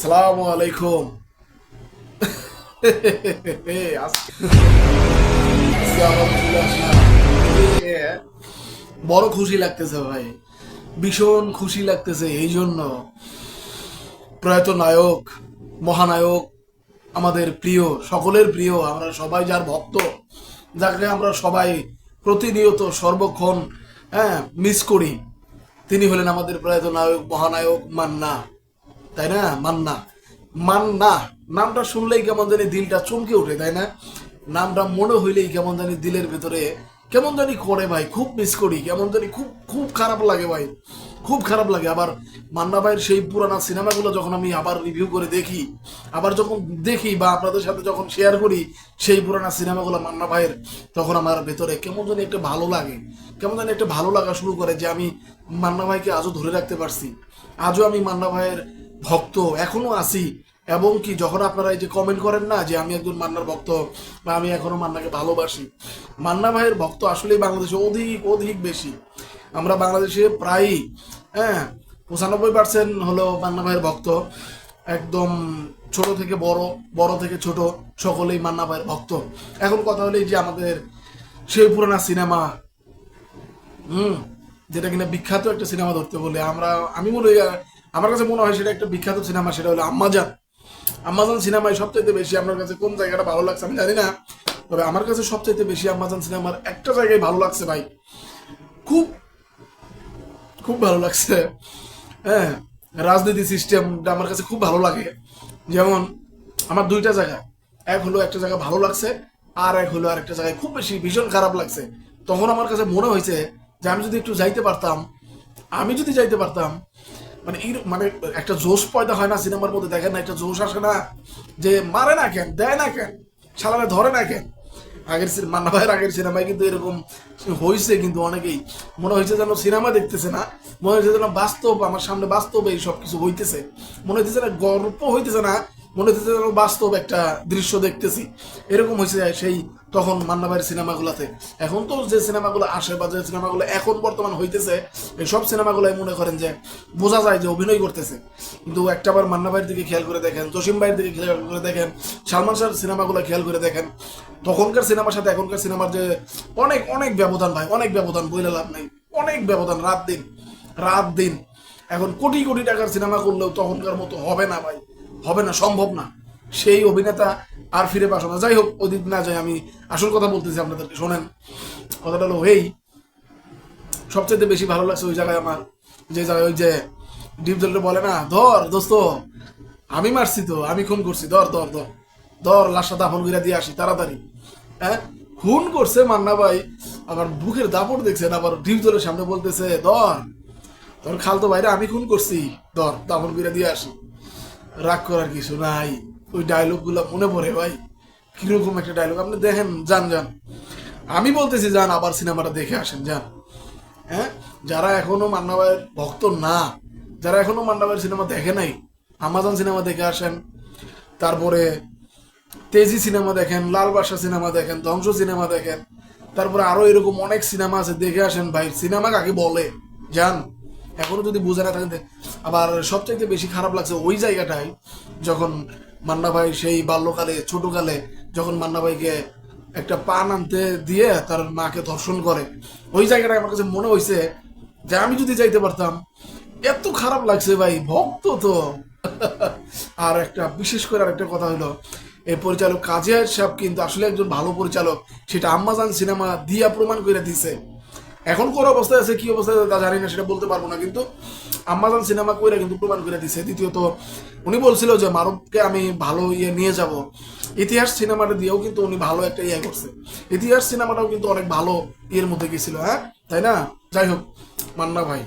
সালামু আলাইকুম। বড় খুশি লাগতেছে ভাই। ভীষণ খুশি লাগতেছে, এই জন্য প্রয়াত নায়ক, মহানায়ক, আমাদের প্রিয়, সকলের প্রিয়, আমরা সবাই যার ভক্ত, যাকে আমরা সবাই প্রতিনিয়ত সর্বক্ষণ হ্যাঁ মিস করি, তিনি হলেন আমাদের প্রয়াত নায়ক, মহানায়ক মান্না। তাই না? মান্না। মান্না। নামটা শুনলেই কেমন জানি দিলটা চমকে ওঠে, তাই না? নামটা মনে হইলেই কেমন জানি দিলের ভেতরে কেমন জানি করে ভাই, খুব মিস করি, কেমন জানি খুব খুব খারাপ লাগে ভাই, খুব খারাপ লাগে। আবার মান্না ভাইয়ের সেই পুরানা সিনেমাগুলো যখন আমি আবার রিভিউ করে দেখি, আবার যখন দেখি বা আপনাদের সাথে যখন শেয়ার করি, সেই পুরানা সিনেমাগুলো মান্না ভাইয়ের, তখন আমার ভেতরে কেমন জানি একটা ভালো লাগে। কেমন জানি একটা ভালো লাগা শুরু করে যে আমি মান্না ভাইকে আজও ধরে রাখতে পারছি। আজও আমি মান্না ভাইয়ের ভক্ত এখনও আছি। এবং কি, যখন আপনারা এই যে কমেন্ট করেন না যে আমি একজন মান্নার ভক্ত বা আমি এখনও মান্নাকে ভালোবাসি, মান্না ভাইয়ের ভক্ত আসলেই বাংলাদেশে অধিক অধিক বেশি। আমরা বাংলাদেশে প্রায়ই হ্যাঁ পঁচানব্বই পার্সেন্ট হলো মান্না ভাইয়ের ভক্ত। একদম ছোট থেকে বড় বড় থেকে ছোট সকলেই মান্না ভাইয়ের ভক্ত। এখন কথা হলো এই যে আমাদের সেই পুরানা সিনেমা, হুম, যেটা কিনা বিখ্যাত একটা সিনেমা ধরতে বলে, আমরা, আমি মনে আমার কাছে মনে হয় সেটা একটা বিখ্যাত সিনেমা, সেটা হলো আম্মাজান। আম্মাজান সিনেমায় সবচাইতে বেশি আপনার কাছে কোন জায়গাটা ভালো লাগছে আমি জানি না, তবে আমার কাছে সবচাইতে বেশি আম্মাজান সিনেমার একটা জায়গায় ভালো লাগছে ভাই। খুব খুব ভালো লাগছে। হ্যাঁ রাজনীতি সিস্টেমটা আমার কাছে খুব ভালো লাগে। যেমন, আমার দুইটা জায়গা। এক হলো একটা জায়গা ভালো লাগছে, আর এক হলো আর একটা জায়গায় খুব বেশি ভীষণ খারাপ লাগছে। তখন আমার কাছে মনে হয়েছে যে আমি যদি একটু যাইতে পারতাম, আমি যদি যাইতে পারতাম মানে এই মানে একটা জোশ পয়দা হয় না, সিনেমার মধ্যে দেখেন না, একটা জোশ আসে না, যে মারে না কেন, দেয় না কেন সালামে ধরে না কেন। আগের মান্না ভাইয়ের আগের সিনেমায় কিন্তু এরকম হয়েছে কিন্তু অনেকেই মনে হয়েছে যেন সিনেমা দেখতেছে না, মনে হয়েছে যেন বাস্তব, আমার সামনে বাস্তব এই সব কিছু হইতেছে। মনে হইতেছে না গল্প হইতেছে না মনে হচ্ছে যেন বাস্তব একটা দৃশ্য দেখতেছি। এরকম হয়েছে সেই তখন মান্না ভাইয়ের সিনেমাগুলোতে। এখন তো যে সিনেমাগুলো আসে বা যে সিনেমাগুলো এখন বর্তমান হইতেছে সব সিনেমাগুলোই মনে করেন যে বোঝা যায় যে অভিনয় করতেছে। কিন্তু একটা বার মান্না ভাইয়ের দিকে খেয়াল করে দেখেন, জসিম ভাইয়ের দিকে খেয়াল করে দেখেন, সালমান শাহর সিনেমাগুলো খেয়াল করে দেখেন। তখনকার সিনেমার সাথে এখনকার সিনেমার যে অনেক অনেক ব্যবধান ভাই, অনেক ব্যবধান, বইলে লাভ নাই। অনেক ব্যবধান, রাত দিন রাত দিন। এখন কোটি কোটি টাকার সিনেমা করলেও তখনকার মতো হবে না ভাই। হবে না, সম্ভব না। সেই অভিনেতা আর ফিরে পাশো না। যাই হোক ওদিক না যাই আমি আসল কথা বলতেছি আপনাদেরকে, শোনেন। কথাটা হলো এই সবচেয়ে বেশি ভালো লাগছে ওই জায়গায় আমার, যে জায়গায় ওই যে ডিপ জলটা বলে না, ধর, দোস্ত, আমি মারছি তো, আমি খুন করছি, ধর ধর ধর ধর লাশটা দাফন করে দিয়ে আসি, তাড়াতাড়ি। হ্যাঁ? খুন করছে মান্না ভাই, আবার বুকের দাপড় দেখছেন, আবার ডিপ জলের সামনে বলতেছে, ধর তোর খালতো ভাইরা, আমি খুন করছি, ধর দাফন করে দিয়ে আসি। রাগ করার কিছু নাই। ওই ডায়লগগুলো মনে পড়ে ভাই। কীরকম একটা ডায়লগ আপনি দেখেন, যান যান। আমি বলতেছি, যান, আবার সিনেমাটা দেখে আসেন, যান। হ্যাঁ? যারা এখনও মান্না ভাইয়ের ভক্ত না, যারা এখনও মান্না ভাইয়ের সিনেমা দেখে নাই, আমাজন সিনেমা দেখে আসেন। তারপরে তেজি সিনেমা দেখেন, লাল বাসা সিনেমা দেখেন, ধ্বংস সিনেমা দেখেন। তারপরে আরও এরকম অনেক সিনেমা আছে, দেখে আসেন ভাই। সিনেমা কাকে বলে? যান। এখনও যদি বুঝে না থাকেন, আবার সবচাইতে বেশি খারাপ লাগছে ওই জায়গাটায় যখন মান্না ভাই সেই বাল্যকালে, ছোটকালে যখন মান্না ভাইকে একটা পান আনতে দিয়ে তার মাকে ধর্ষণ করে, ওই জায়গাটায় আমার কাছে মনে হয়েছে যে আমি যদি যাইতে পারতাম, এত খারাপ লাগছে ভাই, ভক্ত তো। আর একটা বিশেষ করে আর একটা কথা হলো এই পরিচালক কাজী সাহেব কিন্তু আসলে একজন ভালো পরিচালক, সেটা আম্মাজান সিনেমা দিয়া প্রমাণ করে দিছে। এখন কোন অবস্থায় আছে, কি অবস্থায় তা জানি না, সেটা বলতে পারব না, কিন্তু আম্মাজান সিনেমা কইরা কিন্তু প্রমাণ করে দিছে। দ্বিতীয়ত, উনি বলছিল যে মারুফকে আমি ভালো ইয়ে নিয়ে যাব। ইতিহাস সিনেমাটা দিয়েও কিন্তু উনি ভালো একটা ইয়ে করছে। ইতিহাস সিনেমাটাও কিন্তু অনেক ভালো ইয়ের মধ্যে গেছিল হ্যাঁ? তাই না? যাই হোক, মান্না ভাই।